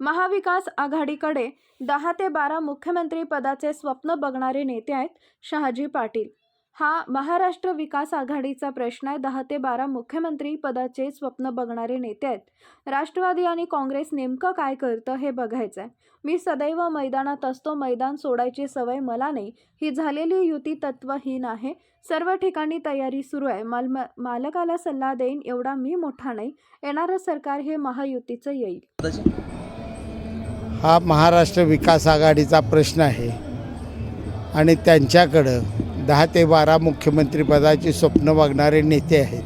महाविकास आघाडीकडे दहा ते बारा मुख्यमंत्री पदाचे स्वप्न बघणारे नेते आहेत शहाजी पाटील. हा महाराष्ट्र विकास आघाडीचा प्रश्न आहे. दहा ते बारा मुख्यमंत्री पदाचे स्वप्न बघणारे नेते आहेत. राष्ट्रवादी आणि काँग्रेस नेमकं काय करतं हे बघायचं आहे मी सदैव मैदानात असतो. मैदान सोडायची सवय मला नाही. ही झालेली युती तत्वहीन आहे. सर्व ठिकाणी तयारी सुरू आहे. माल मालकाला सल्ला देईन एवढा मी मोठा नाही. येणारं सरकार हे महायुतीचं येईल. हा महाराष्ट्र विकास आघाडीचा प्रश्न आहे. आणि त्यांच्याकडं दहा ते बारा मुख्यमंत्रीपदाची स्वप्न बघणारे नेते आहेत.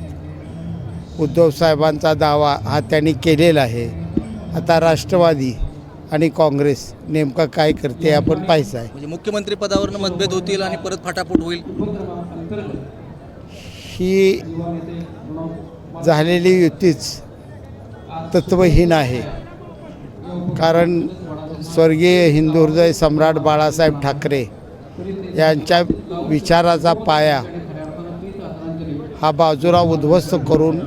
उद्धव साहेबांचा दावा हा त्यांनी केलेला आहे. आता राष्ट्रवादी आणि काँग्रेस नेमकं काय करते हे आपण पाहायचं आहे. म्हणजे मुख्यमंत्री पदावरनं मतभेद होतील आणि परत फाटाफूट होईल? ही झालेली युतीच तत्वहीन आहे. कारण स्वर्गीय हिंदू हृदय सम्राट बाळासाहेब ठाकरे यांच्या विचाराचा पाया हा बाजूला उद्ध्वस्त करून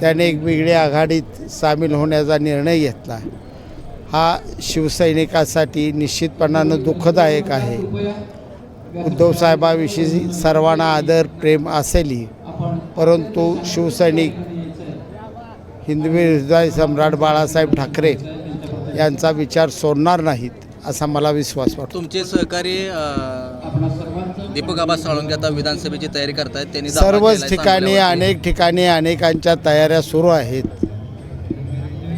त्याने एक वेगळ्या आघाडीत सामील होण्याचा निर्णय घेतला. हा शिवसैनिकासाठी निश्चितपणानं दुःखदायक आहे. उद्धव साहेबाविषयी सर्वांना आदर प्रेम असेलही परंतु शिवसैनिक हिंदवी हृदय सम्राट बाळासाहेब ठाकरे यांचा विचार सोडणार नाहीत असा मला विश्वास वाटतो. तुमचे सहकारी दीपक आबा साळुंके आता विधानसभेची तयारी करतायत त्यांनी सर्वच ठिकाणी. अनेक ठिकाणी अनेकांच्या तयाऱ्या सुरू आहेत.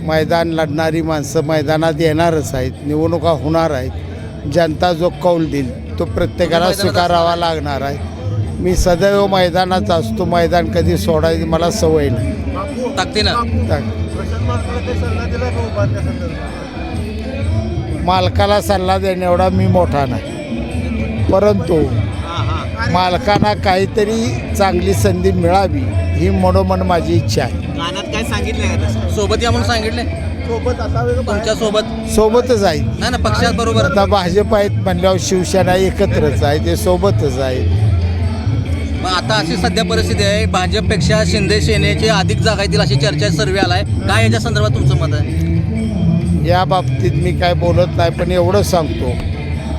मैदान लढणारी माणसं मैदानात येणारच आहेत निवडणुका होणार आहेत. जनता जो कौल देईल तो प्रत्येकाला स्वीकारावा लागणार आहे. मी सदैव मैदानात असतो. मैदान कधी सोडायची मला सवय नाही. ताकदीनं. मालकाला सल्ला देणे एवढा मी मोठा नाही. परंतु मालकांना काहीतरी चांगली संधी मिळावी ही मनोमन माझी इच्छा आहे. कानात काय सांगितलंय का तसं? सोबत या म्हणून सांगितले तुमच्यासोबत? सोबतच आहे. नाही ना पक्षात बरोबर. आता भाजप आहेत म्हणल्यावर शिवसेना एकत्रच आहे ते सोबतच आहे. मग आता अशी सध्या परिस्थिती आहे. भाजपपेक्षा शिंदे सेनेचे अधिक जागा येतील अशी चर्चा सर्वे आलाय. काय याच्या संदर्भात तुमचं मत आहे? या बाबतीत मी काय बोलत नाही पण एवढं सांगतो.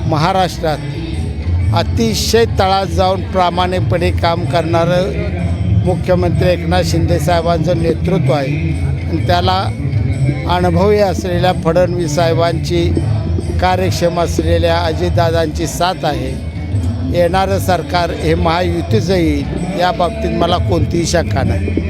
महाराष्ट्रात अतिशय तळात जाऊन प्रामाणिकपणे काम करणारं मुख्यमंत्री एकनाथ शिंदे साहेबांचं नेतृत्व आहे. आणि त्याला अनुभवी असलेल्या फडणवीस साहेबांची कार्यक्षम असलेल्या अजितदादांची साथ आहे. येणारं सरकार हे महायुतीचं येईल या बाबतीत मला कोणतीही शंका नाही.